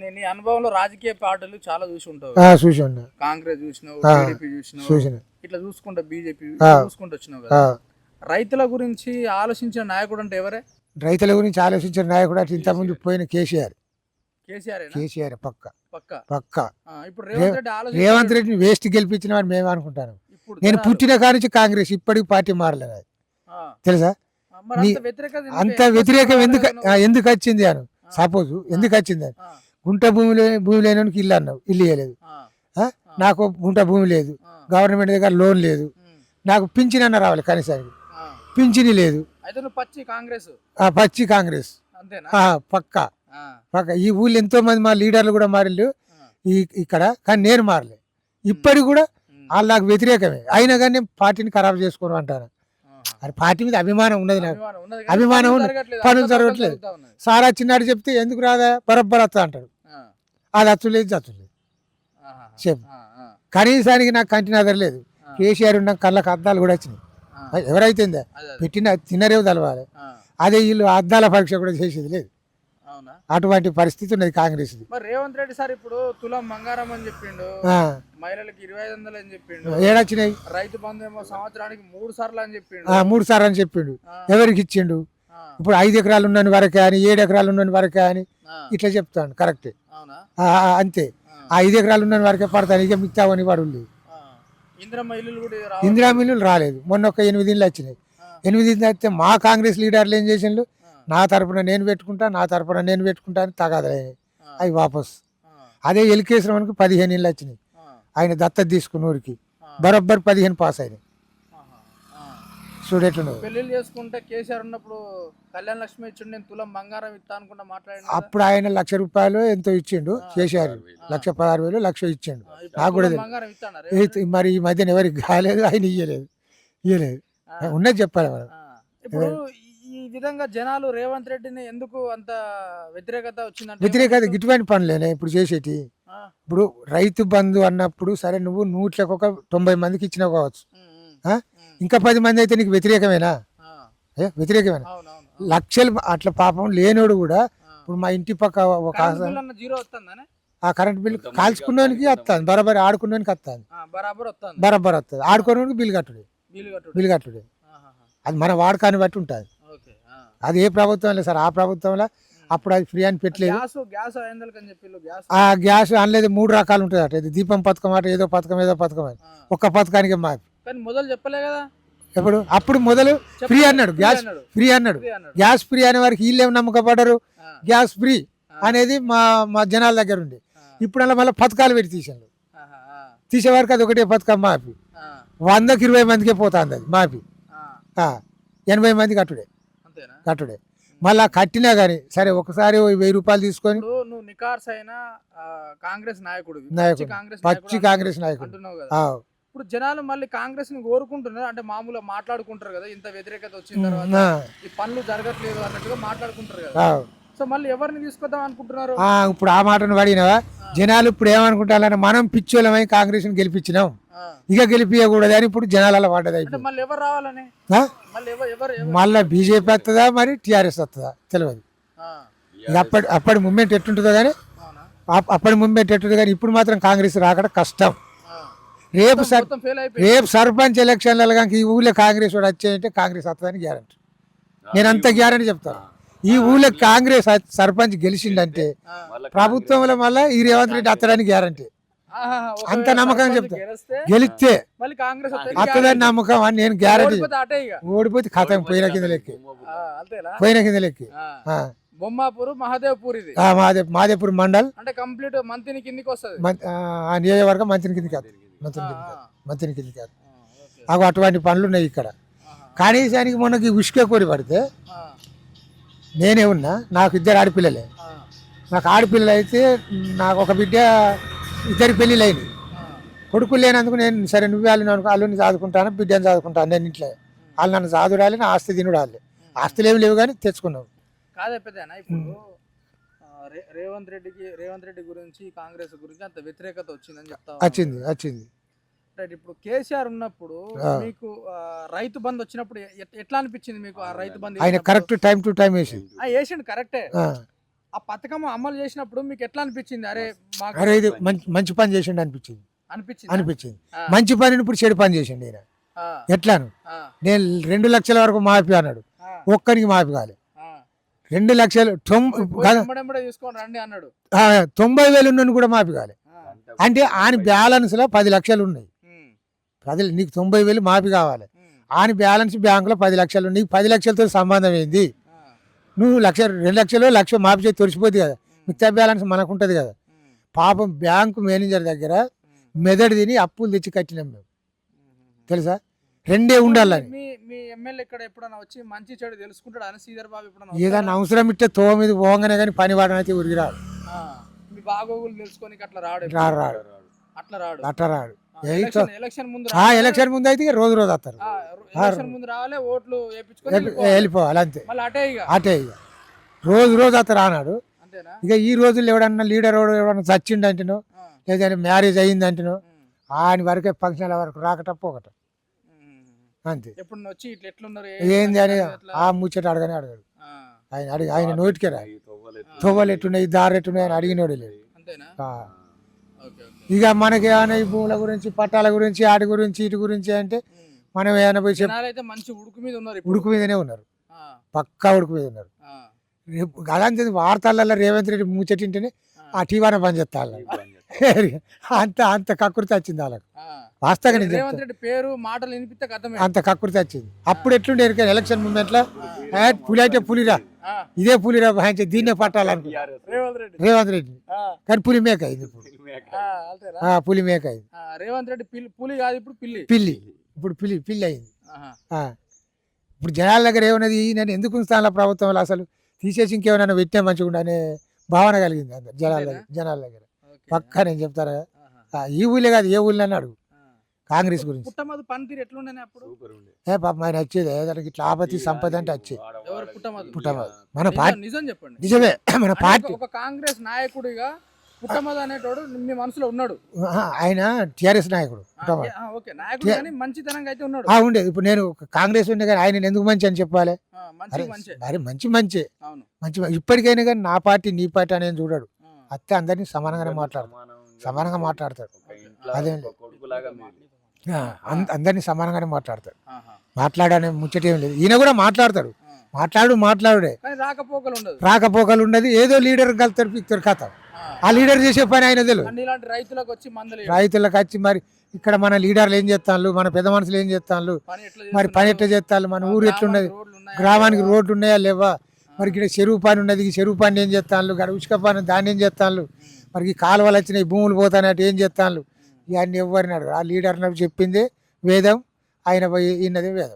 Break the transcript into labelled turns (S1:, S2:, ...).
S1: నీ- అనుభవంలో రాజకీయ పార్టీలు చాలా చూసి ఉంటావు.
S2: చూసి
S1: కాంగ్రెస్ చూసినావు
S2: ఆ.
S1: టీడీపీ చూసినావు
S2: చూసిన.
S1: ఇట్లా చూసుకుంటా బీజేపీ. చూసుకుంటూ వచ్చినావు కదా. రైతుల గురించి ఆలోచించిన నాయకుడు అంటే ఎవరే?
S2: రైతుల గురించి ఆలోచించిన నాయకుడు అటు ఇంతకుముందు పోయిన కేసీఆర్.
S1: కేసీఆర్
S2: కేసీఆర్ పక్క.
S1: పక్క. ఇప్పుడు రేవంత్
S2: రెడ్డిని వేస్ట్ గెలిపించిన వాడు మేము అనుకుంటాను. నేను పుట్టిన కానించి కాంగ్రెస్ ఇప్పటికి పార్టీ మారలేదు తెలుసా?
S1: అంత
S2: వ్యతిరేకం ఎందుకు? ఎందుకు వచ్చింది అను? సపోజ్ ఎందుకు వచ్చింది అని? గుంట భూమి లే- భూమి లేనివానికి ఇల్లు అన్నావు. ఇల్లు ఇవ్వలేదు? నాకు గుంట భూమి లేదు. గవర్నమెంట్ దగ్గర లోన్ లేదు. నాకు పింఛన్ అన్న రావాలి కనీసానికి. పింఛని లేదు.
S1: పచ్చి కాంగ్రెస్.
S2: పచ్చి కాంగ్రెస్. పక్క. పక్క. ఈ ఊళ్ళో ఎంతో మంది మా లీడర్లు కూడా మారిళ్ళు. ఈ ఇక్కడ. కానీ నేను మారలే. ఇప్పటికి కూడా వాళ్ళు నాకు వ్యతిరేకమే. అయినా కానీ నేను పార్టీని ఖరాబ్ చేసుకోను అంటాను. అది పార్టీ మీద అభిమానం ఉన్నది నాకు.
S1: అభిమానం పనులు. జరగట్లేదు.
S2: సారా చిన్నాడు చెప్తే ఎందుకు రాదా? బరబ్బర్ వస్తా అంటాడు. అది అచ్చులేదు చచ్చులేదు. చెప్పు. కనీసానికి నాకు కంటి నదరలేదు
S1: ఆ,
S2: కేసీఆర్ ఉన్న కళ్ళకి అద్దాలు కూడా వచ్చినాయి. ఎవరైతుందా
S1: అదే.
S2: పెట్టిన తినరేవు తలవాలి. అదే వీళ్ళు అద్దాల పరీక్ష కూడా చేసేది లేదు. అటువంటి పరిస్థితి ఉన్నది కాంగ్రెస్ది.
S1: మరి రేవంత్ రెడ్డి సార్ ఇప్పుడు తులం బంగారం అని చెప్పిండు మహిళలకు ఇరవై ఐదు వందలు అని చెప్పిండు
S2: ఏడొచ్చినాయి?
S1: రైతు బంధు ఏమో సంవత్సరానికి మూడు సార్లు అని చెప్పిండు.
S2: మూడు సార్లు అని చెప్పిండు. ఎవరికి ఇచ్చిండు? ఇప్పుడు ఐదు ఎకరాలు ఉన్నని వరకే అని ఏడు ఎకరాలు ఉన్నని వరకే అని ఇట్లా చెప్తాను కరెక్టే అంతే.
S1: ఆ,
S2: ఐదు ఎకరాలు ఉన్నని వరకే పడతాను ఇక మిగతావని వాడు. ఇందిరా మిల్లులు రాలేదు. మొన్న ఒక ఎనిమిది ఇళ్ళు వచ్చినాయి. ఎనిమిది వస్తే మా కాంగ్రెస్ లీడర్లు ఏం చేసిండ్రు?
S1: ఆ,
S2: నా తరపున నేను పెట్టుకుంటా నా తరపున నేను పెట్టుకుంటా అని తగాదలైనాయి
S1: ఆ,
S2: అవి వాపస్. అదే ఎలికేశ్వరానికి పదిహేను ఇళ్ళు వచ్చినాయి. ఆయన దత్తత తీసుకున్న ఊరికి. బరబ్బర్ పదిహేను పాస్ అయినాయి. చూడెట్లున్నది
S1: పెళ్ళిళ్ళు చేసుకుంటే కేసీఆర్ ఉన్నప్పుడు కళ్యాణ లక్ష్మి ఇచ్చిండు నేను తులం బంగారం ఇస్తా అనుకుంటా మాట్లాడిన
S2: అప్పుడు ఆయన లక్ష రూపాయలు ఎంతో ఇచ్చిండు కేసీఆర్. లక్ష పదహారు వేలు లక్ష ఇచ్చిండు. నాకు కూడా తెలియదు. మరి ఈ మధ్యన ఎవరికి కాలేదు ఆయన ఇయ్యలేదు. ఇయ్యలేదు. ఉన్నది చెప్పాలి మనం.
S1: ఇప్పుడు ఈ- విధంగా జనాలు రేవంత్ రెడ్డిని ఎందుకు అంత వ్యతిరేకత వచ్చిందంటే
S2: వ్యతిరేకత గిట్టుబాటు పనులేనే ఇప్పుడు చేసేటి. ఇప్పుడు రైతు బంధు అన్నప్పుడు సరే నువ్వు నూట్లకు ఒక తొంభై మందికి ఇచ్చినావు కావచ్చు. ఇంకా పది మంది అయితే నీకు వ్యతిరేకమేనా? వ్యతిరేకమేనా? లక్షలు అట్లా పాపం లేనోడు కూడా. ఇప్పుడు మా ఇంటి పక్క ఒక ఆ కరెంట్ బిల్ కాల్చుకున్నోనికి వస్తుంది బరాబర్ ఆడుకున్నోనికి వస్తుంది
S1: బరాబర్ వస్తుంది
S2: బరాబర్ వస్తుంది ఆడుకోవడానికి బిల్ కట్టుడు.
S1: బిల్లు కట్టుడు.
S2: బిల్ కట్టుడు. అది మన వాడకాన్ని బట్టి ఉంటుంది.
S1: ఓకే ఆ.
S2: అది ఏ ప్రభుత్వం లేదు సార్. ఆ ప్రభుత్వంలో అప్పుడు అది ఫ్రీ అని పెట్టలేదు. ఆ గ్యాస్ అనలేదు. మూడు రకాలు ఉంటుంది అట. ఇది దీపం పథకం అట ఏదో పథకం ఏదో పథకం అని. ఒక్క పథకానికి మాకు.
S1: కానీ మొదలు చెప్పలే కదా.
S2: ఎప్పుడు? అప్పుడు మొదలు ఫ్రీ అన్నాడు. గ్యాస్ ఫ్రీ అన్నాడు. గ్యాస్ ఫ్రీ అనే వారికి వీళ్ళేం నమ్మకపడ్డారు
S1: ఆ,
S2: గ్యాస్ ఫ్రీ. అనేది మా మా జనాల దగ్గర ఉంది ఇప్పుడు అలా మళ్ళీ పథకాలు పెట్టి
S1: ఆ,
S2: తీసేవారికి అది ఒకటే పథకం మాపి
S1: ఆ,
S2: వందకి ఇరవై మందికే పోతుంది అది.
S1: ఆ,
S2: ఎనభై మంది కట్టుడే. కట్టుడే. మళ్ళా కట్టినా కానీ సరే ఒకసారి వెయ్యి రూపాయలు తీసుకొని
S1: నువ్వు నికార్స్ అయిన కాంగ్రెస్ నాయకుడు.
S2: నాయకుడు.
S1: కాంగ్రెస్
S2: పచ్చి కాంగ్రెస్ నాయకుడు.
S1: ఇప్పుడు జనాలు మళ్ళీ కాంగ్రెస్ని కోరుకుంటున్నారు. అంటే మామూలుగా మాట్లాడుకుంటారు కదా ఇంత వ్యతిరేకత వచ్చిన తర్వాత
S2: ఆ,
S1: ఈ పనులు జరగట్లేదు అన్నట్టుగా మాట్లాడుకుంటారు కదా. సో మళ్ళీ ఎవరిని తీసుకొద్దాం అనుకుంటున్నారు?
S2: ఆ, ఇప్పుడు ఆ మాటను పడినవా జనాలు ఇప్పుడు ఏమనుకుంటారంటే మనం పిచ్చోళమై కాంగ్రెస్ గెలిపించినాం.
S1: ఆ.
S2: ఇక గెలిపించకూడదు అని ఇప్పుడు జనాల పడ్డది
S1: అంటే
S2: అయిపోయింది
S1: మళ్ళీ ఎవరు రావాలని? మళ్ళీ ఎవరు ఎవరు ఎవరు?
S2: మళ్ళా బీజేపీ వస్తుందా మరి టీఆర్ఎస్ వస్తుందా? తెలియదు అప్పటి అప్పటి మూమెంట్ ఎట్టుంటుందో కానీ అప్పటి మూమెంట్ ఎట్టుంటుంది కానీ ఇప్పుడు మాత్రం కాంగ్రెస్ రాకడం కష్టం. రేపు రేపు సర్పంచ్ ఎలక్షన్లలో కానీ ఈ ఊళ్ళో కాంగ్రెస్ వాడు వచ్చాయంటే కాంగ్రెస్ వస్తుందని గ్యారంటీ. నేను అంత గ్యారంటీ చెప్తాను. ఈ ఊళ్ళో కాంగ్రెస్ సర్పంచ్ గెలిచిందంటే
S1: ఆ.
S2: ప్రభుత్వంలో మళ్ళీ ఈ రేవంత్ రెడ్డి వస్తాడని గ్యారంటీ. అంత నమ్మకం చెప్తా.
S1: గెలిస్తే.
S2: వస్తుందని నమ్మకం అని నేను గ్యారంటీ
S1: ఓడిపోతే
S2: ఖతం పోయిన కింద లెక్కి.
S1: ఆ, అంతేనా?
S2: పోయిన కింద లెక్కి.
S1: బొమ్మాపూర్ మహాదేవ్పూర్ ఇది
S2: మాదే మాదేపూర్ మండల్.
S1: అంటే కంప్లీట్ మంతిని కిందికి వస్తుంది.
S2: నియోజకవర్గం మంత్రి కిందకి వస్తుంది. కిందకి వస్తుంది.
S1: ఆ, ఓకే.
S2: అగో అటువంటి పనులు ఉన్నాయి ఇక్కడ. కనీసానికి మొన్నకి ఉసుకే కోరి పడితే నేనే ఉన్నా నాకు ఇద్దరు ఆడపిల్లలే. నాకు ఆడపిల్లలు అయితే నాకు ఒక బిడ్డ ఇద్దరి పెళ్ళిళ్ళు అయినాయి. కొడుకులు లేనందుకు నేను సరే నువ్వు వాళ్ళని అనుకో అల్లుని చదువుకుంటాను బిడ్డని చదువుకుంటాను నేను ఇంట్లో. వాళ్ళు నన్ను చదువురాలి నా ఆస్తి తినుడాలి ఆస్తులు ఏమి లేవు కానీ తెచ్చుకున్నావు.
S1: కాదే ఇప్పుడు రే- రేవంత్ రెడ్డికి రేవంత్ రెడ్డి గురించి కాంగ్రెస్ గురించి అంత వ్యతిరేకత వచ్చిందని చెప్తా.
S2: వచ్చింది వచ్చింది.
S1: రైట్ ఇప్పుడు కేసీఆర్ ఉన్నప్పుడు. మీకు రైతు బంద్ వచ్చినప్పుడు ఎట్లా అనిపించింది మీకు ఆ రైతు బంద్
S2: ఆయన? కరెక్ట్ టైం టు టైం వేసి
S1: ఆ, వేసిండు కరెక్టే.
S2: ఆ,
S1: పథకం అమలు చేసినప్పుడు మీకు ఎట్లా అనిపించింది? అరే
S2: అరే ఇది మంచి మంచి పని చేసిండు అనిపించింది.
S1: అనిపించింది?
S2: అనిపించింది. మంచి పనిని ఇప్పుడు చెడు పని చేసిండు ఈయన. ఎట్లాను? నేను రెండు లక్షల వరకు మాఫీ అన్నాడు. ఒక్కరికి మాఫీ కాలే. రెండు లక్షలు తొంభై వేలు ఉన్నోని కూడా మాఫీ కాలే.
S1: ఆ,
S2: అంటే ఆయన బ్యాలెన్స్లో పది లక్షలు ఉన్నాయి. పది నీకు తొంభై వేలు మాఫీ కావాలి. ఆయన బ్యాలెన్స్ బ్యాంకులో పది లక్షలు నీకు పది లక్షలతో సంబంధం ఏంది?
S1: ఆ,
S2: నువ్వు లక్ష రెండు లక్షలు లక్ష మాఫీ చేసి తొలిసిపోద్ది కదా. మిగతా బ్యాలెన్స్ మనకు ఉంటుంది కదా పాపం బ్యాంకు మేనేజర్ దగ్గర మెదడు తిని అప్పులు తెచ్చి కట్టినాం మేము. తెలుసా? రెండే ఉండాలని
S1: మీ మీ ఎమ్మెల్యే ఇక్కడ ఎప్పుడైనా వచ్చి మంచి చెడు తెలుసుకుంటాడు అని శ్రీధర్ బాబు ఎప్పుడైనా
S2: ఏదైనా? అవసరం ఇట్టే తో మీద పోగానే కానీ పని వాడనైతే ఉరికి రాడు.
S1: ఆ, మీ బాగోగులు తెలుసుకొని అట్లా రాడు.
S2: రాడు రాడు.
S1: అట్లా రాడు.
S2: అట్ట రాడు.
S1: ఎలక్షన్ ముందు.
S2: ఎలక్షన్ అయితే రోజు రోజు వస్తారు.
S1: ముందు రావాలి ఓట్లు వెళ్ళిపోవాలి.
S2: అంతే.
S1: అటే ఇక.
S2: అటే ఇక. రోజు రోజు అతను రానాడు. ఇక ఈ రోజుల్లో ఎవడన్నా లీడర్ ఎవడన్నా చచ్చిండు అంటేనో లేదంటే మ్యారేజ్ అయ్యింది అంటేనో ఆయన వరకే ఫంక్షన్ల వరకు రాకట పోకట
S1: ఉమ్.
S2: అంతే.
S1: ఎప్పుడు వచ్చి ఇట్లా ఎట్లున్నారు?
S2: ఏంది అని? ఆ ముచ్చట అడగని అడగాడు.
S1: ఆ,
S2: ఆయన అడిగి ఆయన నోటికే రా తొవ్వలు ఎట్టున్నాయి దారి ఎట్టున్నాయి అని అడిగినోడు లేడు.
S1: అంతేనా?
S2: ఆ.
S1: Okay okay.
S2: ఇక మనకి ఏమైనా ఈ భూముల గురించి పట్టాల గురించి ఆటి గురించి ఇటు గురించి అంటే. మనం ఏమైనా పోయి
S1: మంచి ఉడుకు మీద ఉన్నారు ఇప్పుడు.
S2: ఉడుకు మీదనే ఉన్నారు.
S1: ఆ,
S2: పక్కా ఉడుకు మీద ఉన్నారు.
S1: ఆ,
S2: రేపు అలాంటి వార్తలలో రేవంత్ రెడ్డి ముచ్చటింటేనే
S1: ఆ,
S2: ఆ టీవీన పని చేస్తారు అంత అంత కక్కుర్తి వచ్చింది వాళ్ళకి.
S1: ఆ.
S2: వాస్తవంగా నేను
S1: రేవంత్ రెడ్డి పేరు మాటలు వినిపిస్తే అర్థమే
S2: అంత కక్కుర్తి వచ్చింది. అప్పుడు ఎట్లుండే ఎరికైనా ఎలక్షన్ మూమెంట్లో? పులి అయితే పులిరా?
S1: ఆ,
S2: ఇదే పులిరా భావించి దీన్నే పట్టాలనుకో.
S1: రేవంత్ రెడ్డి.
S2: రేవంత్ రెడ్డి.
S1: ఆ,
S2: కానీ పులి మేక అయింది ఇప్పుడు.
S1: ఆ, అంతేనా
S2: ఆ, పులి మేక అయింది.
S1: ఆ, రేవంత్ రెడ్డి పిల్లి పులి కాదు ఇప్పుడు పిల్లి.
S2: పిల్లి. ఇప్పుడు పిల్లి పిల్లి అయింది.
S1: ఆహా.
S2: ఆ. ఇప్పుడు జనాల దగ్గర ఏమన్నది? నేను ఎందుకు ఉంచుతాను ప్రభుత్వంలో అసలు తీసేసి ఇంకేమైనా పెట్టినా మంచిగా ఉండు అనే భావన కలిగింది అందరు జనాల దగ్గర జనాల దగ్గర.
S1: ఓకే.
S2: పక్కా నేను చెప్తారా?
S1: ఆహా.
S2: ఆ, ఈ ఊళ్ళే కాదు ఏ ఊళ్ళో అన్నాడు?
S1: ఆ.
S2: కాంగ్రెస్ గురించి.
S1: పనితీరు అప్పుడు?
S2: ఏ పాప ఆయన వచ్చేది దానికి ఇట్లా ఆపత్తి సంపద అంటే వచ్చేది.
S1: ఎవరు పుట్టమధు
S2: పుట్టమా మన పార్టీ
S1: నిజం చెప్పండి.
S2: నిజమే మన పార్టీ
S1: ఒక- కాంగ్రెస్ నాయకుడిగా పుట్టమధు అనేటోడు మీ మనసులో ఉన్నాడు.
S2: ఆయన టిఆర్ఎస్ నాయకుడు
S1: ఓకే నాయకుడు మంచితనంగా అయితే ఉన్నాడు.
S2: ఆ, ఉండేది ఇప్పుడు నేను ఒక కాంగ్రెస్ ఉండే కానీ ఆయన ఎందుకు మంచి అని చెప్పాలి?
S1: ఆ, మంచి. మంచి
S2: మంచి మంచి.
S1: అవును.
S2: మంచి ఇప్పటికైనా కానీ నా పార్టీ నీ పార్టీ అనేది చూడడు. అత్తే అందరినీ సమానంగానే మాట్లాడతాడు. సమానంగా మాట్లాడతాడు. అంద- అందరినీ సమానంగానే మాట్లాడతాడు. మాట్లాడనే ముచ్చటేం లేదు. ఈయన కూడా మాట్లాడతాడు. మాట్లాడు మాట్లాడుడే.
S1: రాకపోకలు ఉండదు
S2: ఏదో లీడర్ కలుతారు పిక్తారు కథ.
S1: ఆ.
S2: లీడర్ చేసే పని ఆయన తెలియదు.
S1: రైతులకు వచ్చి.
S2: రైతులకు మరి ఇక్కడ మన లీడర్లు ఏం చేస్తాను మన పెద్ద మనుషులు ఏం చేస్తాను మరి పని ఎట్లా? చేస్తాను మన ఊరు ఎట్లున్నది? గ్రామానికి రోడ్లు ఉన్నాయా? లేవా? మరి ఇక్కడ చెరువు పని ఉన్నది ఈ చెరువు పని ఏం చేస్తాను గడ ఉసుక పని దాన్ని ఏం చేస్తాను మరి ఈ కాలువలు వచ్చినాయి భూములు పోతానట్టు ఏం చేస్తాను ఇవన్నీ ఎవరిని అడగరు. ఆ లీడర్ నాకు చెప్పింది వేదం ఆయన పోయి ఈయనదే వేదం.